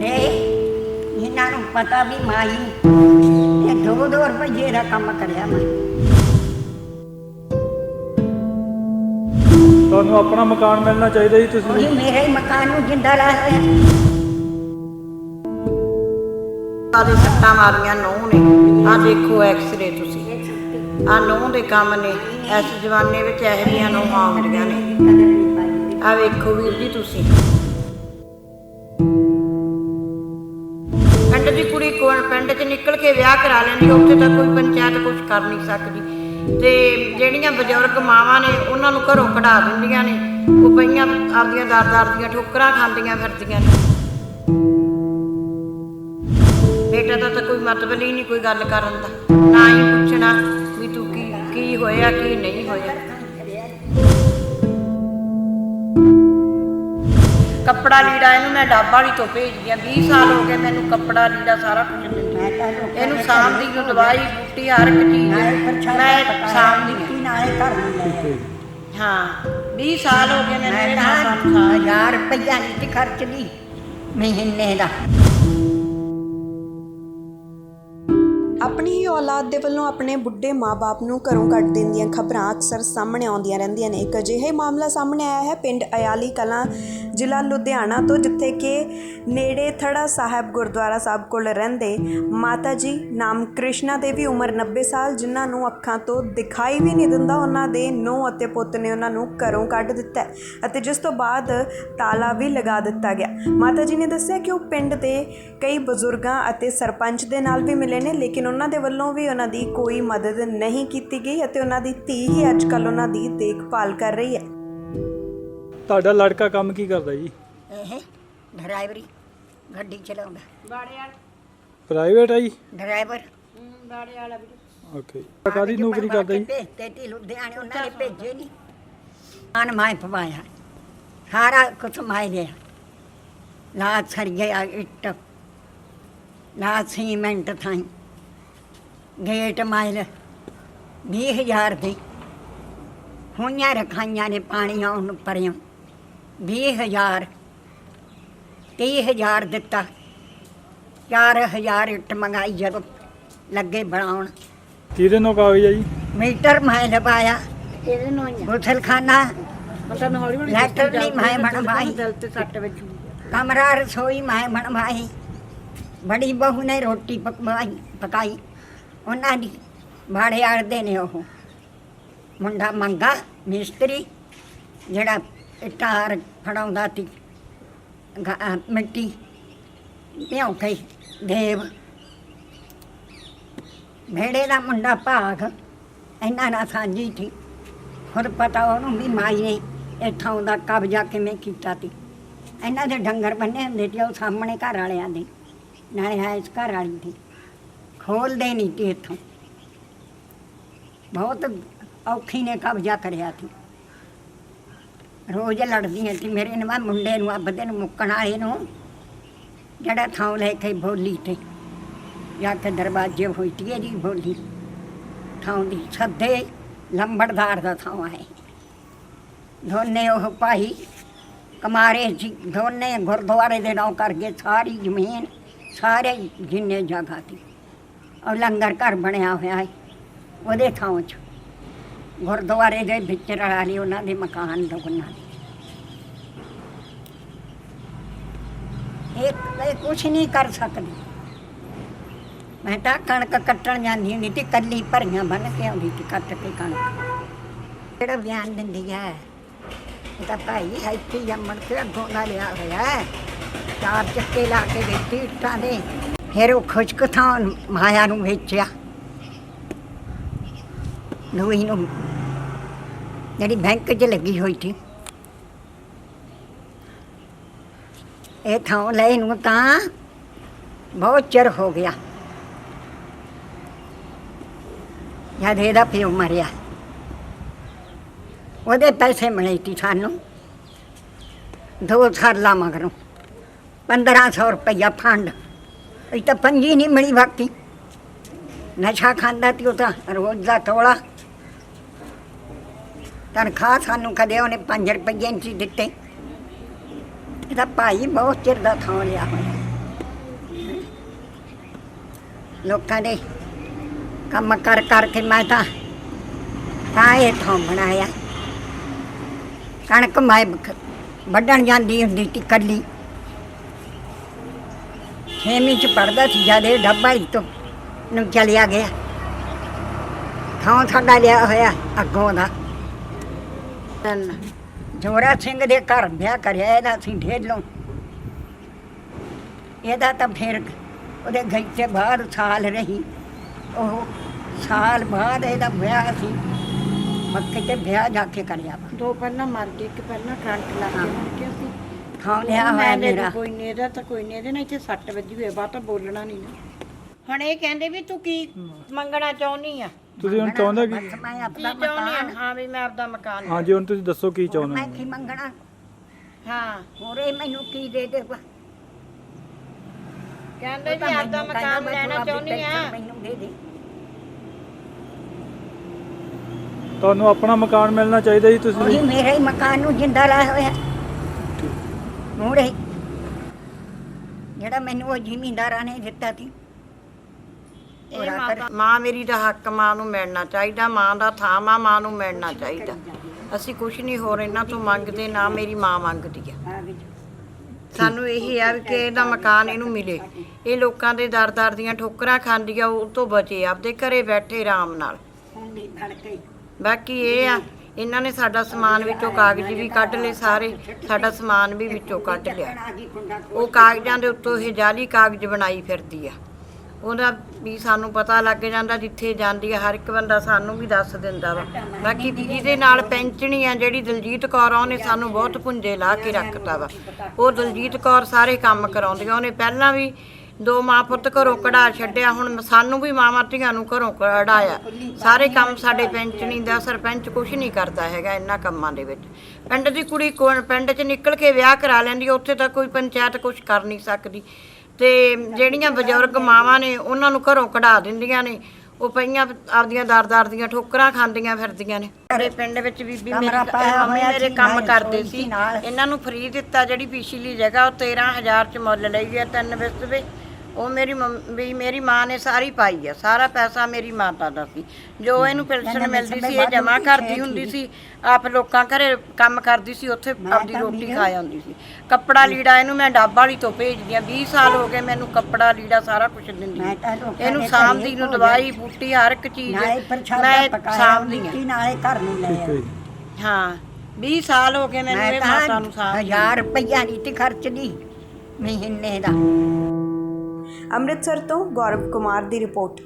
ਰੇ ਇਹਨਾਂ ਨੂੰ ਪਤਾ ਵੀ ਮਾਈ ਇਹ ਦੋ ਦੋ ਰੁਪਏ ਦਾ ਕੰਮ ਕਰਿਆ ਮੈਂ ਤੁਹਾਨੂੰ ਆਪਣਾ ਮਕਾਨ ਮਿਲਣਾ ਚਾਹੀਦਾ ਜੀ ਉਹੀ ਤੁਸੀਂ ਮੇਰੇ ਮਕਾਨ ਨੂੰ ਜਿੰਦਾ ਲਾ ਹੋਇਆ ਆਦੇ ਸੱਟਾਂ ਮਾਰੀਆਂ ਨਹੁੰ ਨੇ। ਆ ਦੇਖੋ ਐਕਸ-ਰੇ ਤੁਸੀਂ। ਆ ਨਹੁੰ ਦੇ ਕੰਮ ਨੇ। ਇਸ ਜਵਾਨੇ ਵਿੱਚ ਇਹੋ ਜਿਹੀਆਂ ਨਹੁੰਆਂ ਆਉਂਦੀਆਂ ਨੇ। ਆ ਵੇਖੋ ਵੀਰ ਜੀ ਤੁਸੀਂ। ਕੋਲ ਪਿੰਡ 'ਚ ਨਿਕਲ ਕੇ ਵਿਆਹ ਕਰਾ ਲੈਂਦੀ, ਉੱਥੇ ਤਾਂ ਕੋਈ ਪੰਚਾਇਤ ਕੁਝ ਕਰ ਨਹੀਂ ਸਕਦੀ। ਤੇ ਜਿਹੜੀਆਂ ਬਜ਼ੁਰਗ ਮਾਵਾਂ ਨੇ, ਉਹਨਾਂ ਨੂੰ ਘਰੋਂ ਕਢਾ ਦਿੰਦੀਆਂ ਨੇ। ਉਹ ਪਈਆਂ ਆਪਦੀਆਂ ਦਰ-ਦਰ ਦੀਆਂ ਠੋਕਰਾਂ ਖਾਂਦੀਆਂ ਫਿਰਦੀਆਂ ਨੇ। ਬੇਟਾ ਦਾ ਤਾਂ ਕੋਈ ਮਤਲਬ ਹੀ ਨਹੀਂ ਕੋਈ ਗੱਲ ਕਰਨ ਦਾ। ਨਾ ਹੀ ਪੁੱਛਣਾ ਵੀ ਤੂੰ ਕੀ ਕੀ ਹੋਇਆ, ਕੀ ਨਹੀਂ ਹੋਇਆ। ਕੱਪੜਾ ਲੀੜਾ ਇਹਨੂੰ ਮੈਂ ਡੱਬ ਵਾਲੀ ਤੋਂ ਭੇਜਦੀ ਆ। 20 ਸਾਲ ਹੋ ਗਏ ਮੈਨੂੰ ਕੱਪੜਾ ਲੀੜਾ ਸਾਰਾ ਕੁਝ ਦਿੰਦੀ ਤਾਂ ਇਹਨੂੰ ਦੇ ਸਾਂਭਦੀ ਨੂੰ ਦਵਾਈ ਬੂਟੀ ਹਰ ਇੱਕ ਚੀਜ਼ ਮੈਂ ਸਾਂਭਦੀ ਕੀ ਨਾਲੇ ਘਰ ਨੂੰ ਲੈ। ਹਾਂ 20 ਸਾਲ ਹੋ ਗਏ ਮੈਨੂੰ ਮੈਂ ਇਹ ਨਾ ਨਾਲ ਸਾਂਭ ਹਜ਼ਾਰ ਰੁਪਈਆ ਨਹੀਂ ਸੀ ਖਰਚਦੀ ਮਹੀਨੇ ਦਾ। ਆਪਣੀ ਹੀ ਔਲਾਦ ਦੇ ਵੱਲੋਂ ਆਪਣੇ ਬੁੱਢੇ ਮਾਪੇ ਨੂੰ ਘਰੋਂ ਕੱਢ ਦੇਣ ਦੀਆਂ ਖਬਰਾਂ ਅਕਸਰ ਸਾਹਮਣੇ ਆਉਂਦੀਆਂ ਰਹਿੰਦੀਆਂ ਨੇ। ਇੱਕ ਅਜਿਹਾ ਮਾਮਲਾ ਸਾਹਮਣੇ ਆਇਆ ਹੈ ਪਿੰਡ ਅਯਾਲੀ ਕਲਾਂ ਜ਼ਿਲ੍ਹਾ ਲੁਧਿਆਣਾ ਤੋਂ, ਜਿੱਥੇ ਕਿ ਨੇੜੇ ਥੜਾ ਸਾਹਿਬ ਗੁਰਦੁਆਰਾ ਸਾਹਿਬ ਕੋਲ ਰਹਿੰਦੇ ਮਾਤਾ ਜੀ ਨਾਮ ਕ੍ਰਿਸ਼ਨਾ ਦੇਵੀ, ਉਮਰ 90 ਸਾਲ, ਜਿਨ੍ਹਾਂ ਨੂੰ ਅੱਖਾਂ ਤੋਂ ਦਿਖਾਈ ਵੀ ਨਹੀਂ ਦਿੰਦਾ, ਉਹਨਾਂ ਦੇ ਨੂੰਹ ਅਤੇ ਪੁੱਤ ਨੇ ਉਹਨਾਂ ਨੂੰ ਘਰੋਂ ਕੱਢ ਦਿੱਤਾ ਅਤੇ ਜਿਸ ਤੋਂ ਬਾਅਦ ਤਾਲਾ ਵੀ ਲਗਾ ਦਿੱਤਾ ਗਿਆ। ਮਾਤਾ ਜੀ ਨੇ ਦੱਸਿਆ ਕਿ ਉਹ ਪਿੰਡ ਦੇ ਕਈ ਬਜ਼ੁਰਗਾਂ ਅਤੇ ਸਰਪੰਚ ਦੇ ਨਾਲ ਵੀ ਮਿਲੇ ਨੇ, ਲੇਕਿਨ ਉਹਨਾਂ ਦੇ ਵੱਲੋਂ ਵੀ ਉਹਨਾਂ ਦੀ ਕੋਈ ਮਦਦ ਨਹੀਂ ਕੀਤੀ ਗਈ ਅਤੇ ਉਹਨਾਂ ਦੀ ਧੀ ਹੀ ਅੱਜਕੱਲ ਉਹਨਾਂ ਦੀ ਦੇਖਭਾਲ ਕਰ ਰਹੀ ਹੈ। ਤੁਹਾਡਾ ਲੜਕਾ ਕੰਮ ਕੀ ਕਰਦਾ ਜੀ? ਇਹ ਡਰਾਈਵਰੀ ਗੱਡੀ ਚਲਾਉਂਦਾ। ਪ੍ਰਾਈਵੇਟ ਹੈ ਜੀ? ਡਰਾਈਵਰ। ਓਕੇ ਕਾਦੀ ਨੌਕਰੀ ਕਰਦਾ ਜੀ? ਤੀ ਲੁਧਿਆਣੇ ਉਹਨਾਂ ਨੇ ਭੇਜੇ ਨਹੀਂ ਮਨ ਮਾਇ ਪਵਾਇਆ। ਸਾਰਾ ਕੁਛ ਮਾਇ ਲਿਆ। ਲਾ ਸਰੀਆ ਇੱਟ। ਲਾ ਸੀਮੈਂਟ ਥਾਈ। ਗੇਟ ਮਾਇਲ। 20000 ਦੀ। ਹੋਈਆਂ ਰਖਾਈਆਂ ਨੇ ਪਾਣੀ ਆਉਣ ਪਰਿਓ 20000 30000 ਦਿੱਤਾ। 4000 ਇੱਟ ਮੰਗਾਈ ਜਦੋਂ ਲੱਗੇ ਬਣਾਉਣ। ਕਿਹਦੇ ਨੋ ਕਾਗਜ਼ ਹੈ ਜੀ? ਮੀਟਰ ਮੈਂ ਲਵਾਇਆ। ਇਹਦੇ ਨੂੰ ਗੁਸਲਖਾਨਾ ਲੈਟਰ ਨਹੀਂ ਮੈਂ ਬਣਵਾਈ। ਦਿਲ ਤੇ ਸੱਟ ਵੱਜੀ ਕਮਰਾ ਰਸੋਈ ਮੈਂ ਬਣਵਾਈ। ਬੜੀ ਬਹੂ ਨੇ ਰੋਟੀ ਪਕਵਾਈ ਪਕਾਈ। ਉਹਨਾਂ ਦੀ ਬਾੜੇ ਆੜਦੇ ਨੇ ਉਹ। ਮੁੰਡਾ ਮੰਗਾ ਮਿਸਤਰੀ ਜਿਹੜਾ ਇਟਾਰ ਫੜਾਉਂਦਾ ਸੀ। ਗ- ਅਹ, ਮਿੱਟੀ। ਭਿਉਂ ਕੇ ਦੇਵ। ਭੇੜੇ ਦਾ ਮੁੰਡਾ ਭਾਗ ਇਹਨਾਂ ਨਾਲ ਸਾਂਝੀ ਸੀ। ਹੁਣ ਪਤਾ ਉਹਨੂੰ ਵੀ ਮਾਈ ਨੇ ਇੱਥੋਂ ਦਾ ਕਬਜ਼ਾ ਕਿਵੇਂ ਕੀਤਾ ਸੀ। ਇਹਨਾਂ ਦੇ ਡੰਗਰ ਬੰਨੇ ਹੁੰਦੇ ਸੀ, ਉਹ ਸਾਹਮਣੇ ਘਰ ਵਾਲਿਆਂ ਦੇ। ਨਾਲੇ ਹੈ ਇਸ ਘਰ ਵਾਲੀ ਦੀ। ਖੋਲਦੇ ਨਹੀਂ ਸੀ ਇੱਥੋਂ। ਬਹੁਤ ਔਖੀ ਨੇ ਕਬਜ਼ਾ ਕਰਿਆ ਸੀ। ਰੋਜ਼ ਲੜਦੀਆਂ ਸੀ, ਮੇਰੇ ਨਾਲ ਮੁੰਡੇ ਨੂੰ ਅੱਬਦੇ ਨੂੰ ਮੁੱਕਣ ਵਾਲੇ ਨੂੰ। ਜਿਹੜਾ ਥਾਂ ਲੈ ਕੇ ਬੋਲੀ ਤੇ, ਜਾ ਕੇ ਦਰਵਾਜ਼ੇ ਹੋਈ ਤੀ ਇਹਦੀ ਬੋਲੀ। ਥਾਂ ਦੀ ਸੱਦੇ ਲੰਬੜਦਾਰ ਦਾ ਥਾਂ ਹੈ। ਦੋਨੇ ਉਹ ਭਾਈ ਕਮਾਰੇ ਸੀ, ਦੋਨੇ ਗੁਰਦੁਆਰੇ ਦੇ ਨਾਂ ਕਰਕੇ ਸਾਰੀ ਜ਼ਮੀਨ, ਸਾਰੇ ਜਿੰਨੇ ਜਗ੍ਹਾ ਦੀ ਉਹ ਲੰਗਰ ਘਰ ਬਣਿਆ ਹੋਇਆ ਹੈ, ਉਹਦੇ ਥਾਂ 'ਚ। ਗੁਰਦੁਆਰੇ ਦੇ ਵਿੱਚ ਰਲਾ ਉਹਨਾਂ ਦੇ ਮਕਾਨ ਦੋਨਾਂ ਇਹ ਇਹ ਕੁਛ ਨਹੀਂ ਕਰ ਸਕਦੀ। ਮੈਂ ਤਾਂ ਕਣਕ ਕੱਟਣ ਜਾਂਦੀ ਹੁੰਦੀ ਤੇ ਕੱਲੀ ਭਰੀਆਂ ਬੰਨ ਕੇ ਆਉਂਦੀ ਸੀ, ਕੱਟ ਕੇ ਕਣਕ। ਜਿਹੜਾ ਬਿਆਨ ਦਿੰਦੀ ਹੈ ਇਹ ਤਾਂ ਭਾਈ ਇੱਥੇ ਜੰਮਣ ਤੇ ਅੱਗੋਂ ਦਾ ਲਿਆ ਹੋਇਆ ਹੈ। ਚਾਰ ਚੱਕੇ ਲਾ ਕੇ ਦਿੱਤੀ ਇੱਟਾਂ ਦੇ ਫਿਰ ਉਹ ਖੁਸ਼ਕ ਥਾਂ ਮਾਇਆ ਨੂੰ ਵੇਚਿਆ। ਲੋਈ ਨੂੰ ਜਿਹੜੀ ਬੈਂਕ 'ਚ ਲੱਗੀ ਹੋਈ ਸੀ। ਇਹ ਥਾਂ ਲੈ ਨੂੰ ਤਾਂ ਬਹੁਤ ਚਿਰ ਹੋ ਗਿਆ। ਜਦ ਇਹਦਾ ਪਿਓ ਮਰਿਆ, ਉਹਦੇ ਪੈਸੇ ਮਿਲੇ ਸੀ ਸਾਨੂੰ। ਦੋ ਸਾਲਾਂ ਮਗਰੋਂ 1500 ਰੁਪਇਆ ਫੰਡ। ਇਹ ਤਾਂ ਪੰਜੀ ਨਹੀਂ ਮਿਲੀ ਬਾਕੀ। ਨਸ਼ਾ ਖਾਂਦਾ ਤੀ ਉਹ ਤਾਂ, ਰੋਜ਼ ਦਾ ਤੋਲਾ ਤਨਖਾਹ ਸਾਨੂੰ ਕਦੇ ਉਹਨੇ 5 ਰੁਪਏ ਨਹੀਂ ਸੀ ਦਿੱਤੇ। ਇਹਦਾ ਭਾਈ ਬਹੁਤ ਚਿਰ ਦਾ ਥਾਂ ਲਿਆ ਹੋਇਆ। ਲੋਕਾਂ ਦੇ ਕੰਮ ਕਰ ਕਰਕੇ ਮੈਂ ਤਾਂ ਤਾਂ ਇਹ ਥਾਂ ਬਣਾਇਆ। ਕਣਕ ਮੈਂ ਵੱਢਣ ਜਾਂਦੀ ਹੁੰਦੀ ਸੀ ਕੱਲੀ। ਛੇਵੀਂ ਚ ਪੜਦਾ ਸੀ ਜਦ ਇਹ ਡੱਬਾ ਹੀ ਤੋਂ ਨੂੰ ਚਲਿਆ ਗਿਆ। ਥਾਂ ਸਾਡਾ ਲਿਆ ਹੋਇਆ ਅੱਗੋਂ ਦਾ। ਜੋਰਾ ਸਿੰਘ ਦੇ ਘਰ ਵਿਆਹ ਕਰਿਆ ਇਹਦਾ ਸੀ ਢੇਲੋਂ ਇਹਦਾ ਤਾਂ ਫਿਰ ਉਹਦੇ ਗਈ ਤੇ ਬਾਹਰ ਸਾਲ ਰਹੀ। ਉਹ ਸਾਲ ਬਾਅਦ ਇਹਦਾ ਵਿਆਹ ਸੀ ਮੱਕੇ ਤੇ ਵਿਆਹ ਜਾ ਕੇ ਕਰਿਆ ਦੋ ਪਹਿਲਾਂ ਮਰ ਗਏ ਇੱਕ ਪਹਿਲਾਂ ਕਰੰਟ ਲੱਗ ਗਿਆ ਕੇ ਅਸੀਂ ਥਾਂ ਲਿਆ ਹੋਇਆ ਮੈਂ ਮੇਰਾ। ਕੋਈ ਨਹੀਂ ਇਹਦਾ ਤਾਂ ਕੋਈ ਨਹੀਂ ਇਹਦੇ ਨਾਲ ਇੱਥੇ ਸੱਟ ਵੱਜੀ ਹੋਈ ਬਾਤ ਤਾਂ ਬੋਲਣਾ ਨਹੀਂ ਨਾ। ਹੁਣ ਇਹ ਕਹਿੰਦੇ ਵੀ ਤੂੰ ਕੀ ਮੰਗਣਾ ਚਾਹੁੰਦੀ ਆ? ਤੁਸੀਂ ਹੁਣ ਚਾਹੁੰਦੇ ਕੀ ਬਸ ਮੈਂ ਕੀ ਆਪਣਾ ਚਾਹੁੰਦੀ ਆ? ਮਕਾਨ ਹਾਂ ਵੀ ਮੈਂ ਆਪਦਾ ਮਕਾਨ ਹਾਂਜੀ ਹੁਣ ਤੁਸੀਂ ਦੱਸੋ ਕੀ ਚਾਹੁੰਦੇ ਮੈਂ ਹੋ? ਕੀ ਮੰਗਣਾ? ਹਾਂ। ਹੋਰ ਇਹ ਮੈਨੂੰ ਕੀ ਦੇ ਦੇਗਾ ਕਹਿੰਦੇ ਵੀ ਆਪਦਾ ਮਕਾਨ ਲੈਣਾ ਚਾਹੁੰਦੀ ਆ। ਮੈਨੂੰ ਦੇ ਦੇ। ਤੁਹਾਨੂੰ ਆਪਣਾ ਮਕਾਨ ਮਿਲਣਾ ਚਾਹੀਦਾ ਜੀ ਉਹੀ ਤੁਸੀਂ ਮੇਰੇ ਹੀ ਮਕਾਨ ਨੂੰ ਜਿੰਦਾ ਲਾਇਆ ਹੋਇਆ। ਮੂੜੇ ਜਿਹੜਾ ਮੈਨੂੰ ਉਹ ਜ਼ਿਮੀਂਦਾਰਾਂ ਨੇ ਦਿੱਤਾ ਸੀ। ਇਹ ਮਾਤਾ- ਮਾਂ ਮੇਰੀ ਦਾ ਹੱਕ ਮਾਂ ਨੂੰ ਮਿਲਣਾ ਚਾਹੀਦਾ ਮਾਂ ਦਾ ਥਾਂ ਮਾਂ ਮਾਂ ਨੂੰ ਮਿਲਣਾ ਚਾਹੀਦਾ। ਅਸੀਂ ਕੁਝ ਨਹੀਂ ਹੋਰ ਇਹਨਾਂ ਤੋਂ ਮੰਗਦੇ ਨਾ ਮੇਰੀ ਮਾਂ ਮੰਗਦੀ ਆ। ਸਾਨੂੰ ਇਹ ਆ ਕਿ ਇਹਦਾ ਮਕਾਨ ਇਹਨੂੰ ਮਿਲੇ। ਇਹ ਲੋਕਾਂ ਦੇ ਦਰ-ਦਰ ਦੀਆਂ ਠੋਕਰਾਂ ਖਾਂਦੀ ਆ ਉਹ ਤੋਂ ਬਚੇ ਆਪਦੇ ਘਰੇ ਬੈਠੇ ਆਰਾਮ ਨਾਲ। ਬਾਕੀ ਇਹ ਆ ਇਹਨਾਂ ਨੇ ਸਾਡਾ ਸਮਾਨ ਵਿੱਚੋਂ ਕਾਗਜ਼ ਵੀ ਕੱਢ ਲਏ ਸਾਰੇ। ਸਾਡਾ ਸਮਾਨ ਵੀ ਵਿੱਚੋਂ ਕੱਢ ਲਿਆ। ਉਹ ਕਾਗਜ਼ਾਂ ਦੇ ਉੱਤੋਂ ਇਹ ਜਾਲੀ ਕਾਗਜ਼ ਬਣਾਈ ਫਿਰਦੀ ਆ। ਉਹਦਾ ਵੀ ਸਾਨੂੰ ਪਤਾ ਲੱਗ ਜਾਂਦਾ ਜਿੱਥੇ ਜਾਂਦੀ ਆ ਹਰ ਇੱਕ ਬੰਦਾ ਸਾਨੂੰ ਵੀ ਦੱਸ ਦਿੰਦਾ ਵਾ। ਬਾਕੀ ਜਿਹਦੇ ਨਾਲ ਪੈਂਚਣੀ ਆ, ਜਿਹੜੀ ਦਲਜੀਤ ਕੌਰ ਆ, ਉਹਨੇ ਸਾਨੂੰ ਬਹੁਤ ਪੁੰਜੇ ਲਾ ਕੇ ਰੱਖਤਾ ਵਾ। ਉਹ ਦਲਜੀਤ ਕੌਰ ਸਾਰੇ ਕੰਮ ਕਰਾਉਂਦੀ ਆ ਉਹਨੇ ਪਹਿਲਾਂ ਵੀ ਦੋ ਮਾਂ ਪੁੱਤ ਘਰੋਂ ਕਢਾ ਛੱਡਿਆ, ਹੁਣ ਸਾਨੂੰ ਵੀ ਮਾਵਾਂ ਧੀਆਂ ਨੂੰ ਘਰੋਂ ਕਢਾਇਆ। ਸਾਰੇ ਕੰਮ ਸਾਡੇ ਪੈਂਚਣੀ ਦਾ ਸਰਪੰਚ ਕੁਝ ਨਹੀਂ ਕਰਦਾ ਹੈਗਾ ਇਹਨਾਂ ਕੰਮਾਂ ਦੇ ਵਿੱਚ। ਪਿੰਡ ਦੀ ਕੁੜੀ ਕੋਲ ਪਿੰਡ 'ਚ ਨਿਕਲ ਕੇ ਵਿਆਹ ਕਰਾ ਲੈਂਦੀ, ਉੱਥੇ ਤਾਂ ਕੋਈ ਪੰਚਾਇਤ ਕੁਝ ਕਰ ਨਹੀਂ ਸਕਦੀ। ਤੇ ਜਿਹੜੀਆਂ ਬਜ਼ੁਰਗ ਮਾਵਾਂ ਨੇ ਉਹਨਾਂ ਨੂੰ ਘਰੋਂ ਕਢਾ ਦਿੰਦੀਆਂ ਨੇ। ਉਹ ਪਈਆਂ ਆਪਦੀਆਂ ਦਰ-ਦਰ ਦੀਆਂ ਠੋਕਰਾਂ ਖਾਂਦੀਆਂ ਫਿਰਦੀਆਂ ਨੇ। ਸਾਡੇ ਪਿੰਡ ਵਿੱਚ ਬੀਬੀ ਮੇਰੀ ਮੰਮੀ ਕੰਮ ਕਰਦੇ ਸੀ। ਇਹਨਾਂ ਨੂੰ ਫਰੀ ਦਿੱਤਾ ਜਿਹੜੀ ਪਿਛਲੀ ਜਗ੍ਹਾ ਉਹ 13000 ਚ ਮੁੱਲ ਲਈ ਗਿਆ ਤਿੰਨ ਵਿਸਵੇ ਉਹ ਮੇਰੀ ਮੰਮ- ਵੀ ਮੇਰੀ ਮਾਂ ਨੇ ਸਾਰੀ ਪਾਈ ਆ ਸਾਰਾ ਪੈਸਾ ਮੇਰੀ ਮਾਤਾ ਦਾ ਸੀ। ਜੋ ਇਹਨੂੰ ਪੈਨਸ਼ਨ ਮਿਲਦੀ ਸੀ ਇਹ ਜਮਾ ਕਰਦੀ ਹੁੰਦੀ ਸੀ ਆਪ ਲੋਕਾਂ ਘਰੇ ਕੰਮ ਕਰਦੀ ਸੀ ਉੱਥੇ ਆਪਦੀ ਰੋਟੀ ਖਾ ਜਾਂਦੀ ਸੀ। ਕੱਪੜਾ ਲੀੜਾ ਇਹਨੂੰ ਮੈਂ ਡੱਬ ਵਾਲੀ ਤੋਂ ਭੇਜਦੀ ਆ 20 ਸਾਲ ਹੋ ਗਏ ਮੈਨੂੰ ਕੱਪੜਾ ਲੀੜਾ ਸਾਰਾ ਕੁਝ ਦਿੰਦੀ ਮੈਂ ਤਾਂ ਲੋਕਾਂ ਇਹਨੂੰ ਦੇ ਸਾਂਭਦੀ ਘਰੇ ਨੂੰ ਭੋਜਨ- ਦਵਾਈ ਬੂਟੀ ਹਰ ਇੱਕ ਚੀਜ਼ ਨਾਲੇ ਪ੍ਰਸ਼ਾਦਾ ਮੈਂ ਪਕਾਇਆ ਸਾਂਭਦੀ ਆ। ਮਿੱਟੀ ਨਾਲੇ ਘਰ ਨੂੰ ਲੈ ਆਇਆ। ਹਾਂ 20 ਸਾਲ ਹੋ ਗਏ ਮੈਨੂੰ ਮੈਂ ਇਹ ਮਾਤਾ ਨੂੰ ਤਾਂ ਸਾਂਭਦੀ 1000 ਰੁਪਈਆ ਨਹੀਂ ਤੇ ਖਰਚਦੀ ਮਹੀਨੇ ਦਾ। ਅੰਮ੍ਰਿਤਸਰ ਤੋਂ ਗੌਰਵ ਕੁਮਾਰ ਦੀ ਰਿਪੋਰਟ।